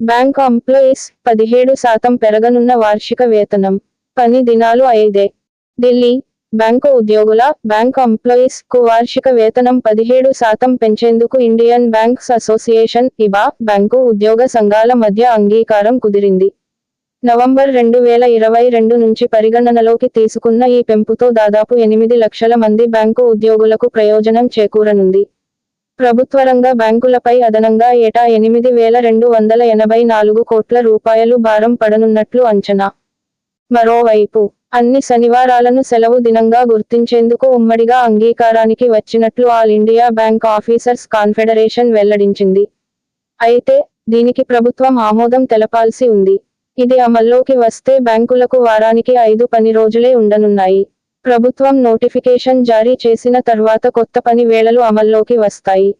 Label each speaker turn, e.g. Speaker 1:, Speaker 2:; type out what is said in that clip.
Speaker 1: Bank employees పదిహేడు శాతం పెరగనున్న వార్షిక వేతనం పని దినాలు ఐదే. ఢిల్లీ బ్యాంకు ఉద్యోగుల బ్యాంక్ ఎంప్లాయీస్కు వార్షిక వేతనం పదిహేడు శాతం పెంచేందుకు Indian Banks Association IBA bank ఉద్యోగ సంఘాల మధ్య అంగీకారం కుదిరింది. నవంబర్ రెండు వేల ఇరవై రెండు నుంచి పరిగణనలోకి తీసుకున్న ఈ పెంపుతో దాదాపు ఎనిమిది లక్షల మంది బ్యాంకు ఉద్యోగులకు ప్రయోజనం చేకూరనుంది. ప్రభుత్వ రంగ బ్యాంకులపై అదనంగా ఏటా ఎనిమిది వేల రెండు వందల ఎనభై నాలుగు కోట్ల రూపాయలు భారం పడనున్నట్లు అంచనా. మరోవైపు అన్ని శనివారాలను సెలవు దినంగా గుర్తించేందుకు ఉమ్మడిగా అంగీకారానికి వచ్చినట్లు all India bank officers confederation వెల్లడించింది. అయితే దీనికి ప్రభుత్వం ఆమోదం తెలపాల్సి ఉంది. ఇది అమల్లోకి వస్తే బ్యాంకులకు వారానికి ఐదు పని రోజులే ఉండనున్నాయి. ప్రభుత్వం నోటిఫికేషన్ జారీ చేసిన తర్వాత కొత్త పని వేళలు అమల్లోకి వస్తాయి.